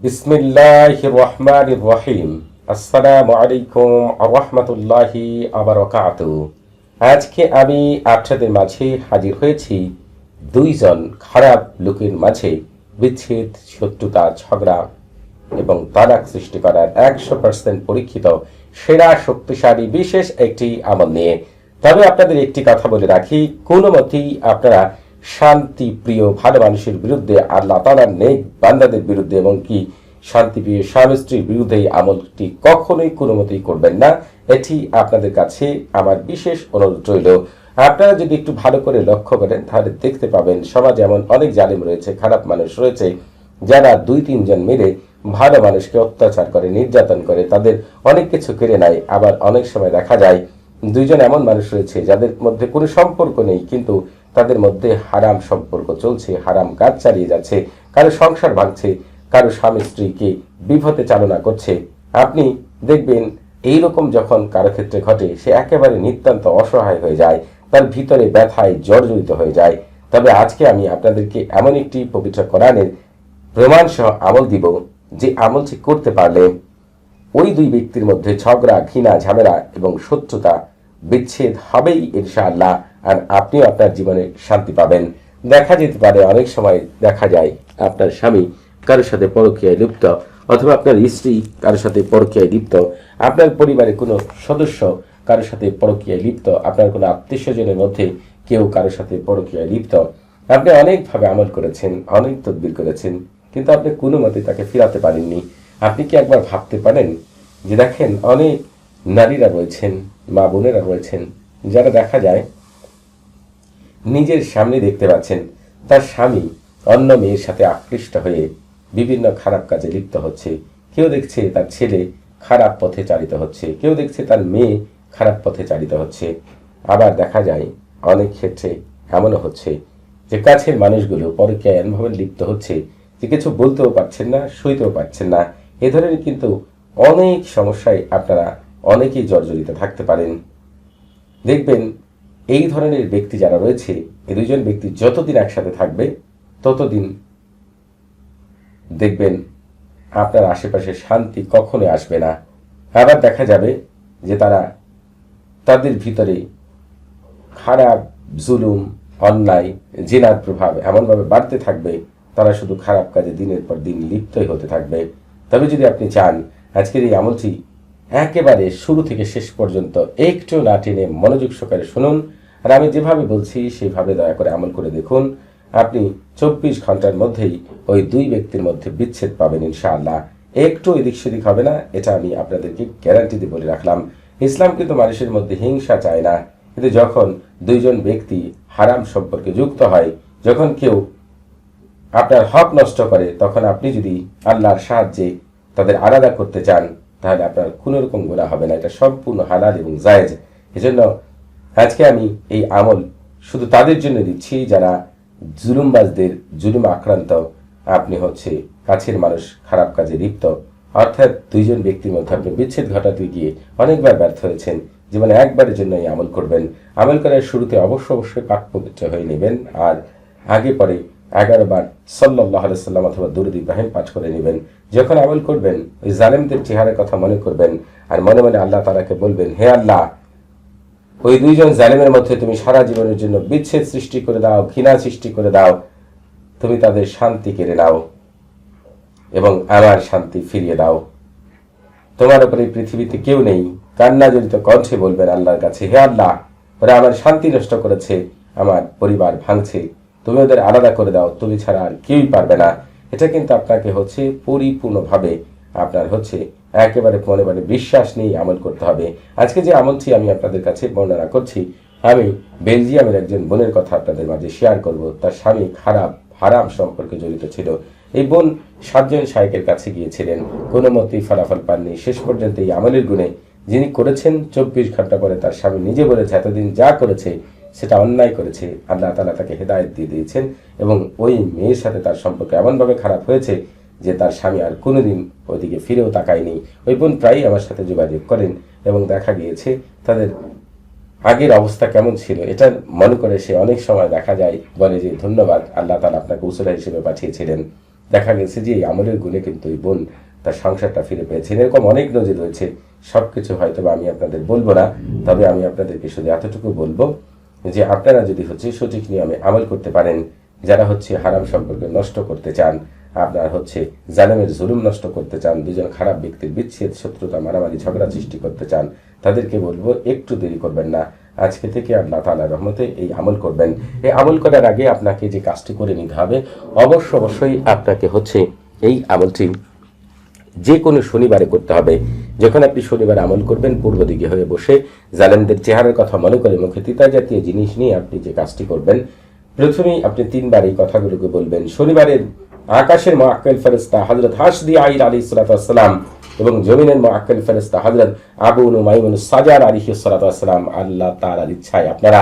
বিসমিল্লাহ রহমান রহিম। আসসালামু আলাইকুম রহমতুল্লাহি আবরকাত আজকে আমি আপনাদের মাঝে হাজির হয়েছি দুইজন খারাপ লোকের মাঝে বিচ্ছেদ, শত্রুতা, ঝগড়া এবং তালাক সৃষ্টি করার একশো পার্সেন্ট পরীক্ষিত, সেরা, শক্তিশালী, বিশেষ একটি আমল নিয়ে। তবে আপনাদের একটি কথা বলে রাখি কোনো মতেই আপনারা শান্তি প্রিয় ভালো মানুষের বিরুদ্ধে আল্লাহ তালার নেক বান্দাদের বিরুদ্ধে এবং কি শান্তিপ্রিয় স্বামী স্ত্রীর বিরুদ্ধে এই আমলটি কখনোই কোনো মতেই করবেন না। এটি আপনাদের কাছে আমার বিশেষ অনুরোধ রইল। আপনারা যদি একটু ভালো করে লক্ষ্য করেন, তাহলে দেখতে পাবেন সমাজে এমন অনেক জালিম রয়েছে, খারাপ মানুষ রয়েছে, যারা দুই তিনজন মিলে ভালো মানুষকে অত্যাচার করে, নির্যাতন করে, তাদের অনেক কিছু কেড়ে নেয়। আবার অনেক সময় দেখা যায়, দুইজন এমন মানুষ রয়েছে যাদের মধ্যে কোনো সম্পর্ক নেই, কিন্তু তাদের মধ্যে হারাম সম্পর্ক চলছে, হারাম কাজ চালিয়ে যাচ্ছে, কারও সংসার ভাঙছে, কারও স্বামী স্ত্রীকে বিপথে চালনা করছে। আপনি দেখবেন এই রকম যখন কারও ক্ষেত্রে ঘটে, সে একেবারে নিতান্ত অসহায় হয়ে যায়, তার ভিতরে ব্যথায় জর্জরিত হয়ে যায়। তবে আজকে আমি আপনাদেরকে এমন একটি পবিত্র কোরআনের প্রমাণ সহ আমল দিব, যে আমলটি করতে পারলে ওই দুই ব্যক্তির মধ্যে ঝগড়া, ঘৃণা, ঝামেলা এবং শত্রুতা বিচ্ছেদ হবেই ইনশাআল্লাহ। আর আপনিও আপনার জীবনে শান্তি পাবেন। দেখা যেতে পারে, অনেক সময় দেখা যায় আপনার স্বামী কারোর সাথে পরকীয়ায় লিপ্ত অথবা আপনার স্ত্রী কারোর সাথে পরকীয়ায় লিপ্ত। আপনার পরিবারে কোনো সদস্য কারোর সাথে পরকীয়ায় লিপ্ত। আপনার কোনো আত্মীয় স্বজনের মধ্যে কেউ কারোর সাথে পরকীয়ায় লিপ্ত। আপনি অনেকভাবে আমল করেছেন, অনেক তদবির করেছেন, কিন্তু আপনি কোনো মতে তাকে ফিরাতে পারেননি। আপনি কি একবার ভাবতে পারেন যে দেখেন, অনেক নারীরা রয়েছেন, মা বোনেরা রয়েছেন, যারা দেখা যায় নিজের সামনে দেখতে পাচ্ছেন। তার স্বামী অন্য মেয়ের সাথে আকৃষ্ট হয়ে বিভিন্ন খারাপ কাজে লিপ্ত হচ্ছে। কেউ দেখছে তার ছেলে খারাপ পথে চালিত হচ্ছে। কেউ দেখছে তার মেয়ে খারাপ পথে চালিত হচ্ছে। আবার দেখা যায়, অনেক ক্ষেত্রে এমনও হচ্ছে যে কাছের মানুষগুলো পরকীয়ায় এমনভাবে লিপ্ত হচ্ছে যে কিছু বলতেও পারছেন না, সইতেও পারছেন না। এ ধরনের কিন্তু অনেক সমস্যায় আপনারা অনেকেই জর্জরিত থাকতে পারেন। দেখবেন এই ধরনের ব্যক্তি যারা রয়েছে, এই দুজন ব্যক্তি যতদিন একসাথে থাকবে, ততদিন দেখবেন আপনার আশেপাশে শান্তি কখনো আসবে না। আবার দেখা যাবে যে তারা তাদের ভিতরে খারাপ জুলুম, অন্যায়, জেনার প্রভাব এমনভাবে বাড়তে থাকবে, তারা শুধু খারাপ কাজে দিনের পর দিন লিপ্তই হতে থাকবে। তবে যদি আপনি চান, আজকের এই আমলটি একেবারে শুরু থেকে শেষ পর্যন্ত একটু না টেনে মনোযোগ সহকারে শুনুন আর আমি যেভাবে বলছি, সেভাবে দয়া করে আমল করে দেখুন। আপনি চব্বিশ ঘণ্টার মধ্যেই ওই দুই ব্যক্তির মধ্যে বিচ্ছেদ পাবেন ইনশাআল্লাহ। একটু এদিক সেদিক হবে না, এটা আমি আপনাদেরকে গ্যারান্টি দিয়ে বলে রাখলাম। ইসলাম কিন্তু মানুষের মধ্যে হিংসা চায় না। কিন্তু যখন দুইজন ব্যক্তি হারাম সম্পর্কে যুক্ত হয়, যখন কেউ আপনার হক নষ্ট করে, তখন আপনি যদি আল্লাহর সাহায্যে তাদের আলাদা করতে চান, তাহলে আপনার কোনো রকম হবে না। এটা সম্পূর্ণ হালাল এবং জায়েজ। এজন্য আজকে আমি এই আমল শুধু তাদের জন্য দিচ্ছি যারা জুলুমবাজদের জুলুম আক্রান্ত। আপনি হচ্ছে কাছের মানুষ, খারাপ কাজে লিপ্ত। অর্থাৎ দুইজন ব্যক্তির মধ্যে আপনি বিচ্ছেদ ঘটাতে গিয়ে অনেকবার ব্যর্থ হয়েছেন। জীবনে একবারের জন্য এই আমল করবেন। আমল করার শুরুতে অবশ্য অবশ্যই পাক পবিত্র হয়ে নেবেন আর আগে পরে এগারো বার সাল্লাহ সাল্লাম অথবা দুরুদ ইব্রাহিম পাঠ করে নেবেন। যখন আমল করবেন, ওই জালেমদের চেহারার কথা মনে করবেন আর মনে মনে আল্লাহ তালাকে বলবেন, হে আল্লাহ ওই দুইজন জালেমের মধ্যে তুমি সারা জীবনের জন্য বিচ্ছেদ সৃষ্টি করে দাও, ঘৃণা সৃষ্টি করে দাও। তুমি তাদের শান্তি কেড়ে নাও এবং আমার শান্তি ফিরিয়ে দাও। তোমার উপরে পৃথিবীতে কেউ নেই কান্না জড়িত কণ্ঠে বলবেন আল্লাহর কাছে, হে আল্লাহ, ওরা আমার শান্তি নষ্ট করেছে, আমার পরিবার ভাঙছে, তুমি ওদের আলাদা করে দাও, তুমি ছাড়া আর কেউই পারবে না। এটা কিন্তু আপনাকে হচ্ছে পরিপূর্ণভাবে, আপনার হচ্ছে একেবারে মনে মনে বিশ্বাস নিয়ে আমল করতে হবে। আজকে যে আমলটি আমি আপনাদের কাছে বর্ণনা করছি, আমি বেলজিয়ামের একজন বোনের কথা আপনাদের মাঝে শেয়ার করব। তার স্বামী খারাপ, হারাম সম্পর্কে জড়িত ছিল। এই বোন সাতজন শায়কের কাছে গিয়েছিলেন। কোনো মতেই ফলাফল পাননি। শেষ পর্যন্ত এই আমলের গুণে যিনি করেছেন, চব্বিশ ঘণ্টা পরে তার স্বামী নিজে বলেছে, এতদিন যা করেছে, সেটা অন্যায় করেছে। আল্লাহ তালা তাকে হেদায়ত দিয়ে দিয়েছেন এবং ওই মেয়ের সাথে তার সম্পর্ক এমনভাবে খারাপ হয়েছে যে তার স্বামী আর কোনোদিন ওইদিকে ফিরেও তাকায়নি। ওই বোন প্রায়ই আমার সাথে যোগাযোগ করেন এবং দেখা গিয়েছে তাদের আগের অবস্থা কেমন ছিল। এটা মনে করে সে অনেক সময় দেখা যায়, বলে যে, ধন্যবাদ, আল্লাহ তালা আপনাকে উসুরা হিসেবে পাঠিয়েছিলেন। দেখা গেছে যে, এই আমলের গুণে কিন্তু ওই বোন তার সংসারটা ফিরে পেয়েছেন এরকম অনেক নজির রয়েছে। সব কিছু হয়তো আমি আপনাদের বলব না, তবে আমি আপনাদেরকে শুধু এতটুকু বলব যে, আপনারা যদি হচ্ছে সঠিক নিয়মে আমল করতে পারেন, যারা হচ্ছে হারাম সম্পর্কে নষ্ট করতে চান আপনার হচ্ছে জালেমের জুলুম নষ্ট করতে চান, দুজন খারাপ ব্যক্তির বিচ্ছেদ, শত্রুতা, মারামারি, ঝগড়া সৃষ্টি করতে চান, তাদেরকে বলব একটু দেরি করবেন না। আজকে থেকে আল্লাহ তালা রহমতে এই আমল করবেন। এই আমল করার আগে আপনাকে যে কাজটি করে নিতে হবে, অবশ্য অবশ্যই আপনাকে হচ্ছে এই আমলটি যে কোনো শনিবারে করতে হবে। যখন আপনি শনিবার আমল করবেন, পূর্ব দিকে হয়ে বসে জালেমদের চেহারার কথা মনে করে মুখে তিতা জাতীয় জিনিস নিয়ে আপনি যে কাজটি করবেন, প্রথমেই আপনি তিনবার এই কথাগুলোকে বলবেন। শনিবারের আকাশের মোয়াক্কেল ফেরেস্তা হজরত হাসদি আইল আলী সালাতাম এবং জমিনের মোয়াক্কেল ফেরেস্তা হজরত আবু মাইমুন সাজার আলী সালাতাম আল্লাহ তালার ইচ্ছায়। আপনারা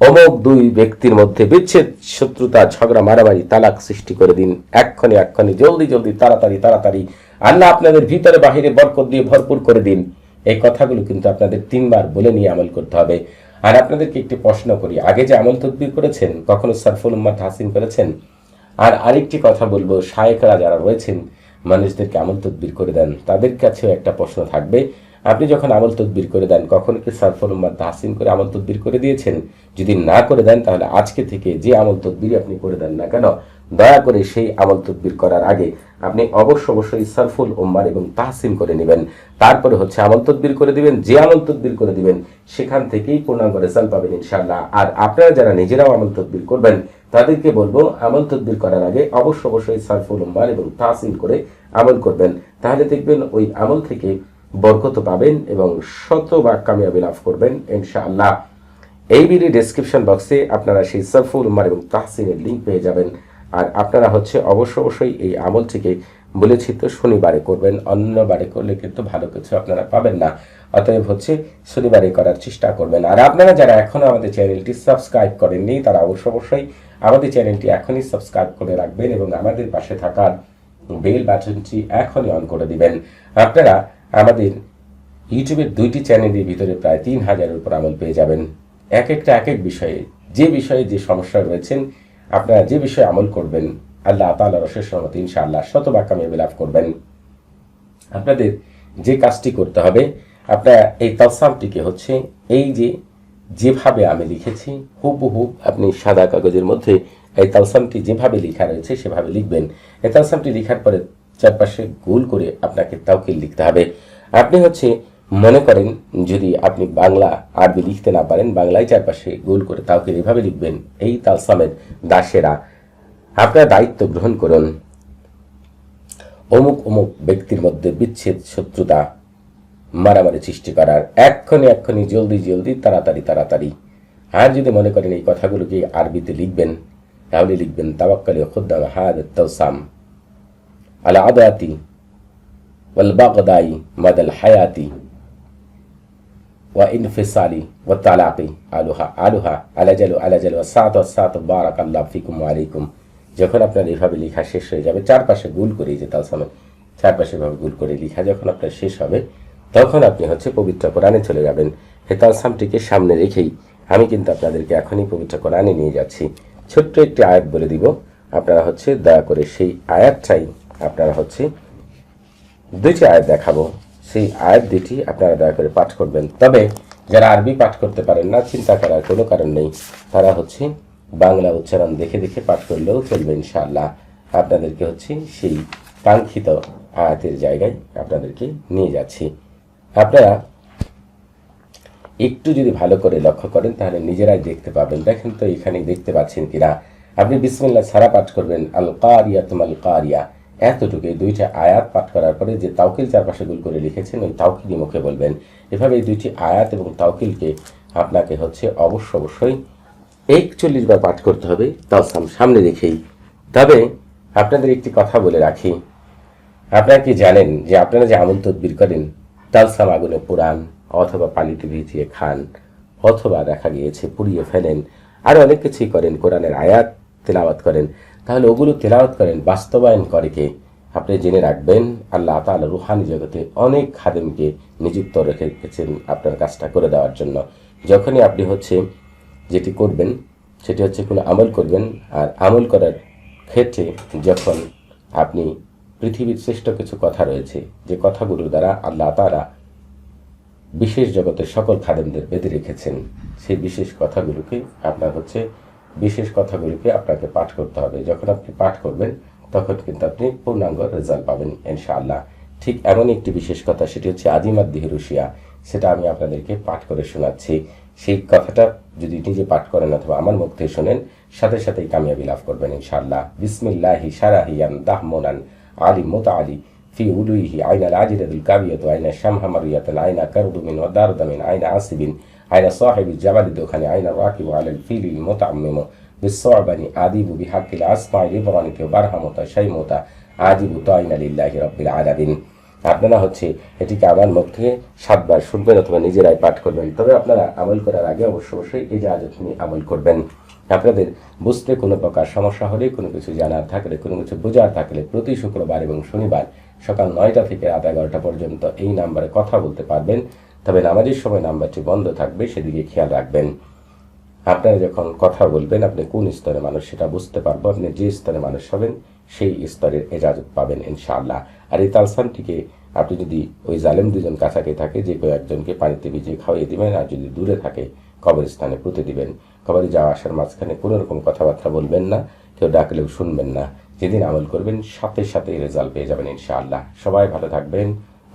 অমোক দুই ব্যক্তির মধ্যে বিচ্ছেদ, শত্রুতা, ঝগড়া, মারামারি, তালাক সৃষ্টি করে দিন। এক্ষণে এক্ষণে, জলদি জলদি, তাড়াতাড়ি তাড়াতাড়ি। আল্লাহ আপনাদের ভিতরে বাহিরে বরকত দিয়ে ভরপুর করে দিন। এই কথাগুলো কিন্তু আপনাদের তিনবার বলে নিয়ে আমল করতে হবে। আর আপনাদেরকে একটি প্রশ্ন করি। আগে যে আমল তদবির করেছেন, কখনো সারফুল উম্মাদ হাসিন করেছেন? আর আরেকটি কথা বলব শায়েকরা যারা রয়েছেন মানুষদেরকে আমল তদবির করে দেন? তাদের কাছেও একটা প্রশ্ন থাকবে, আপনি যখন আমল তদবির করে দেন, কখনো কি সরফর উম্মাদ তাহসিন করে আমল তদবির করে দিয়েছেন? যদি না করে দেন, তাহলে আজকে থেকে যে আমল তদবির আপনি করে দেন না কেন দয়া করে সেই আমল তদবির করার আগে আপনি অবশ্য অবশ্যই সারফুল উম্মার এবং তাহসিন করে নেবেন। তারপরে হচ্ছে আমল তদবির করে দিবেন। যে আমল তদবির করে দিবেন, সেখান থেকেই পূর্ণাঙ্গ রেজাল্ট পাবেন ইনশাল্লাহ আর আপনারা যারা নিজেরাও আমল তদবির করবেন, তাদেরকে বলব, আমল তদবির করার আগে অবশ্য অবশ্যই সারফুল উম্মার এবং তাহসিন করে আমল করবেন। তাহলে দেখবেন ওই আমল থেকে বরকত পাবেন এবং শতভাগ কামিয়াবি লাভ করবেন ইনশাআল্লাহ। এই ভিডিও ডেসক্রিপশন বক্সে আপনারা সেই সারফুল উম্মার এবং তাহসিনের লিঙ্ক পেয়ে যাবেন। আর আপনারা হচ্ছে অবশ্য অবশ্যই এই আমলটিকে বলেছি তো শনিবারে করবেন অন্য বারে করলে কিন্তু ভালো কিছু আপনারা পাবেন না। অতএব হচ্ছে শনিবারে করার চেষ্টা করবেন। আর আপনারা যারা এখনও আমাদের চ্যানেলটি সাবস্ক্রাইব করেননি, তারা অবশ্য অবশ্যই আমাদের চ্যানেলটি এখনই সাবস্ক্রাইব করে রাখবেন এবং আমাদের পাশে থাকার বেল বাটনটি এখনই অন করে দিবেন। আপনারা আমাদের ইউটিউবের দুইটি চ্যানেলের ভিতরে প্রায় তিন হাজারের উপর আমল পেয়ে যাবেন। এক একটা এক এক বিষয়ে, যে বিষয়ে যে সমস্যা রয়েছেন আপনারা যে বিষয়ে আমল করবেন, আল্লাহ তাআলা রসের সহমত ইনশাআল্লাহ শতভাগ কামিয়াবি লাভ করবেন। আপনাদের যে কাজটি করতে হবে, আপনারা এই তলসামটিকে হচ্ছে এই যে যেভাবে আমি লিখেছি, হুবহু আপনি সাদা কাগজের মধ্যে এই তালসামটি যেভাবে লেখা রয়েছে সেভাবে লিখবেন। এই তালসামটি লেখার পরে চারপাশে গোল করে আপনাকে তাওকিল লিখতে হবে। আপনি হচ্ছে মনে করেন যদি আপনি বাংলা আরবি লিখতে না পারেন, বাংলায় চারপাশে গোল করে তাওকে এভাবে লিখবেন, এই তালসামের দাসেরা। আপনার দায়িত্ব গ্রহণ করুন। অমুক অমুক ব্যক্তির মধ্যে বিচ্ছেদ, শত্রুতা, মারামারি সৃষ্টি করার এক্ষণে এক্ষণে জলদি জলদি, তাড়াতাড়ি তাড়াতাড়ি। আর যদি মনে করেন এই কথাগুলোকে আরবিতে লিখবেন, তাহলে লিখবেন, তাওয়াক্কালি খুদ্দাম হাদ তৌসাম আলা আদাতি ওয়াল বাগদাই মাদাল হায়াতি। ওয়া ইনফিসালি ওয়া তালাকি আলুহা আলুহা আলাজালু আলাজালু সাত সাত বারাক আল্লাহ ফিকুম আলাইকুম যখন আপনার এভাবে লেখা শেষ হয়ে যাবে, চারপাশে গুল করে যে তালসামে চারপাশে ভাবে গুল করে লেখা যখন আপনার শেষ হবে, তখন আপনি হচ্ছে পবিত্র কোরআনে চলে যাবেন। হে তালসামটিকে সামনে রেখেই আমি কিন্তু আপনাদেরকে এখনই পবিত্র কোরআনে নিয়ে যাচ্ছি। ছোট্ট একটি আয়াত বলে দিব। আপনারা হচ্ছে দয়া করে সেই আয়াতটাই আপনারা হচ্ছে দুইটি আয়াত দেখাবো। সেই আয়াত দুটি আপনারা দয়া করে পাঠ করবেন। তবে যারা আরবি পাঠ করতে পারেন না, চিন্তা করার কোনো কারণ নেই। তারা হচ্ছে বাংলা উচ্চারণ দেখে দেখে পাঠ করলেও চলবে ইনশাআল্লাহ। আপনাদেরকে হচ্ছে সেই কাঙ্ক্ষিত আয়াতের জায়গায় আপনাদেরকে নিয়ে যাচ্ছি। আপনারা একটু যদি ভালো করে লক্ষ্য করেন, তাহলে নিজেরাই দেখতে পাবেন। দেখেন তো এখানে দেখতে পাচ্ছেন কিনা? আপনি বিসমিল্লাহ সারা পাঠ করবেন আল কারিয়া তুমাল কারিয়া এতটুকু এই দুইটা আয়াত পাঠ করার পরে যে তাওকিল চারপাশে গুল করে লিখেছেন, ওই তাওকিলই মুখে বলবেন। এভাবে এই দুইটি আয়াত এবং তাওকিলকে আপনাকে হচ্ছে অবশ্য অবশ্যই একচল্লিশ বার পাঠ করতে হবে, তালসাম সামনে রেখেই। তবে আপনাদের একটি কথা বলে রাখি। আপনারা কি জানেন যে আপনারা যে আমল তদবির করেন, তালসাম আগুনে পুরান অথবা পানিতে ভিজিয়ে খান অথবা দেখা গিয়েছে পুড়িয়ে ফেলেন। আর অনেক কিছুই করেন, কোরআনের আয়াত তেলাওয়াত করেন। তাহলে ওগুলো তেলাওয়াত করেন, বাস্তবায়ন করে কে? আপনি জেনে রাখবেন, আল্লাহ তাআলা রুহানি জগতে অনেক খাদেমকে নিযুক্ত রেখে রেখেছেন আপনার কাজটা করে দেওয়ার জন্য। যখনই আপনি হচ্ছে যেটি করবেন, সেটি হচ্ছে কোনো আমল করবেন, আর আমল করার ক্ষেত্রে যখন আপনি পৃথিবীর শ্রেষ্ঠ কিছু কথা রয়েছে, যে কথাগুলোর দ্বারা আল্লাহ তারা বিশেষ জগতের সকল খাদেমদের বেঁধে রেখেছেন, সেই বিশেষ কথাগুলোকে আপনার হচ্ছে বিশেষ কথাগুলিকে আপনাকে পাঠ করতে হবে। যখন আপনি পাঠ করবেন, তখন কিন্তু আপনি পূর্ণাঙ্গ রেজাল্ট পাবেন, ইনশাআল্লাহ। ঠিক এমন একটি বিশেষ কথা, সেটি হচ্ছে আজিমাত দিহরুশিয়া। সেটা আমি আপনাদেরকে পাঠ করে শোনাচ্ছি। সেই কথাটা যদি নিজে পাঠ করেন অথবা আমার মুখ থেকে শোনেন, সাথে সাথেই কামিয়াবি লাভ করবেন, ইনশাআল্লাহ। বিসমিল্লাহি সারাহিয়ান দাহমোনান আলী মোতা আলী ফি উলুইহি আইনা আজিরাদুল কাবিয়াত আইনা শামহামারিয়াত আইনা কারুদুমিন ও দারদামিন আইনা আসিবিন। আইনা সাহেব জামালি দোকানে আইনা রাকিব আলেন ফিলিল মোতাম্মিম বিশ্বরবানি আদিবু বিহাকিল আসমাই রিবরানিকে বারহামতা সাইমতা আজিবু তাইনা লিল্লাহি রব্বিল আলামিন আপনারা হচ্ছে এটিকে আমার মুখ থেকে সাতবার শুনবেন অথবা নিজেরাই পাঠ করবেন। তবে আপনারা আমল করার আগে অবশ্য অবশ্যই এই জাহাজত নিয়ে আমল করবেন। আপনাদের বুঝতে কোনো প্রকার সমস্যা হলে, কোনো কিছু জানার থাকলে, কোনো কিছু বোঝার থাকলে প্রতি শুক্রবার এবং শনিবার সকাল নয়টা থেকে রাত এগারোটা পর্যন্ত এই নাম্বারে কথা বলতে পারবেন। তবে নামাজের সময় নাম্বারটি বন্ধ থাকবে, সেদিকে খেয়াল রাখবেন। আপনারা যখন কথা বলবেন, আপনি কোন স্তরের মানুষ সেটা বুঝতে পারব। আপনি যে স্তরের মানুষ হবেন, সেই স্তরের এজাজত পাবেন ইনশাআল্লাহ। আর এই তালসানটিকে আপনি যদি ওই জালেম দুজন কাছাকে থাকে, যে কেউ একজনকে পানিতে ভিজিয়ে খাওয়িয়ে দিবেন, আর যদি দূরে থাকে, কবরস্থানে পুঁতে দিবেন। কবরে যাওয়া আসার মাঝখানে কোনো রকম কথাবার্তা বলবেন না, কেউ ডাকলেও শুনবেন না। যেদিন আমল করবেন, সাথে সাথে রেজাল্ট পেয়ে যাবেন ইনশাআল্লাহ। সবাই ভালো থাকবেন।